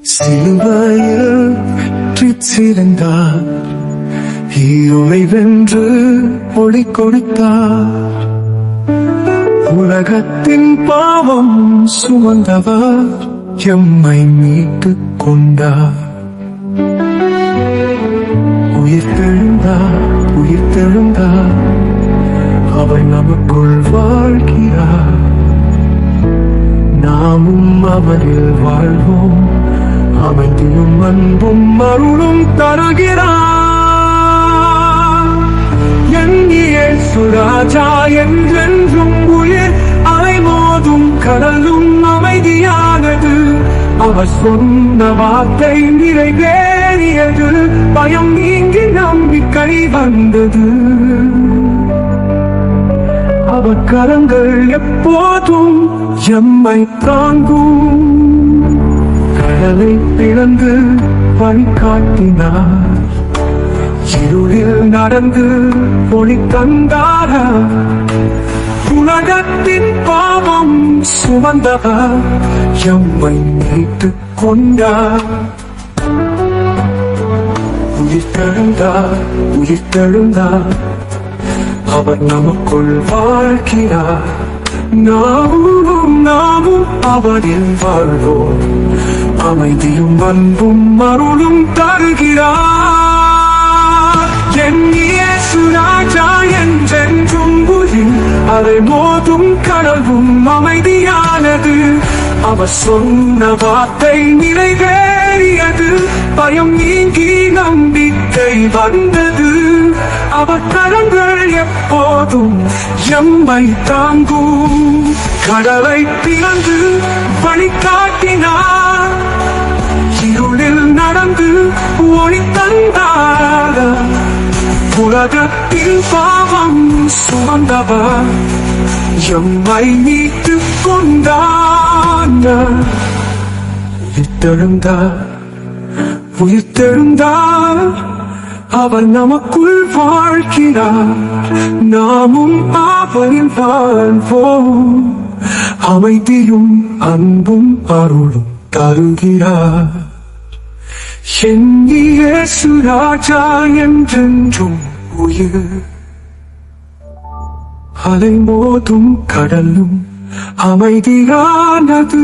சிலுவையில் சிறந்தார் இருளை வென்று ஒளி கொடுத்தார். உலகத்தின் பாவம் சுமந்தவர் எம்மை மீட்டு கொண்டார். உயிர் தெழுந்தார் உயிர் தெழுந்தார். அவர் நமக்குள் வாழ்கிறார். நாமும் அவரில் வாழ்வோம். அமைதியும் அன்பும் அருளும் தருகிறார். எண்ணிய சுராஜா என்றென்றும் உயிர் அலைமோதும் கடலும் அமைதியானது. அவர் சொன்ன வார்த்தை நிறைவேறியது. பயம் நீங்கி நம்பிக்கை வந்தது. அவர் கரங்கள் எப்போதும் எம்மை தாங்கும். கடலை பிளந்து பணி காட்டினார் இருளில் நடந்து ஒளி தந்தாரா? உலகத்தின் பாவம் சுமந்தவர் எம்மை மீட்டுக் கொண்டார். உயிர் தழுந்தார் உயிர் தழுந்தார். அவர் நமக்குள் வாழ்கிறார். நாமும் நாமும் அவரில் வாழ்வோம். அமைதியும் அன்பும் அருளும் தருகிறார். என்றென்றும் உயிர் அதை மோதும் கடவும் அமைதியானது. அவர் சொன்ன வார்த்தை நிறைவேறியது பயம் நீங்கி நம்பிக்கை வந்தது. அவர் கரங்கள் எப்போதும் எம்மை தாங்கும். கடலை பிளந்து வழிகாட்டினார் மொழி தந்தார் உலகத்தில் பாவம் சுமந்தவர் எம்மை மீட்டுக் கொண்டார் உயிர்த்தெழுந்தார் உயிர்த்தெழுந்தார் அவர் நமக்குள் வாழ்கிறார். நாமும் அவரில் வாழ்வோம் அமைதியும் அன்பும் அருளும் தருகிறார். எண்ணிய சுராஜா என்றென்றும் உயிர். அலைமோதும் கடலும் அமைதியானது.